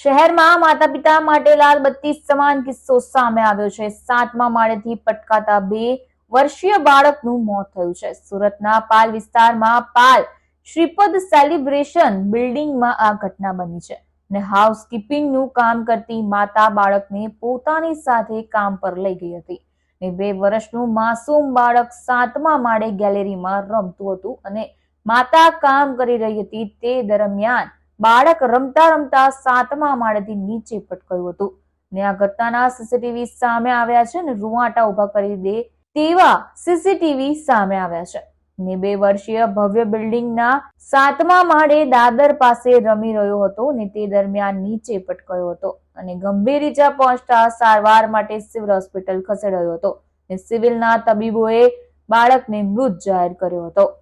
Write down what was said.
શહેરમાં માતા પિતા માટે લાલ બત્તી સમાન કિસ્સો સામે આવ્યો છે. સાતમા માળેથી પટકાતા બે વર્ષીય બાળકનું મોત થયું છે. સુરતના પાલ વિસ્તારમાં પાલ શ્રીપદ સેલિબ્રેશન બિલ્ડિંગમાં આ ઘટના બની છે અને હાઉસકીપિંગનું કામ કરતી માતા બાળકને પોતાની સાથે કામ પર લઈ ગઈ હતી ને બે વર્ષનું માસૂમ બાળક સાતમા માળે ગેલેરીમાં રમતું હતું અને માતા કામ કરી રહી હતી તે દરમિયાન બાળક રમતા રમતા સાતમા માળેથી નીચે પટકાયું હતું. ને આ ઘટનાના સીસીટીવી સામે આવ્યા છે ને રૂવાટા ઊભા કરી દે તેવા સીસીટીવી સામે આવ્યા છે. ને બે વર્ષીય ભવ્ય બિલ્ડિંગના સાતમા માળે દાદર પાસે રમી રહ્યો હતો ને તે દરમિયાન નીચે પટકાયો હતો અને ગંભીર ઈજા પહોંચતા સારવાર માટે સિવિલ હોસ્પિટલ ખસેડાયો હતો ને સિવિલના તબીબોએ બાળકને મૃત જાહેર કર્યો હતો.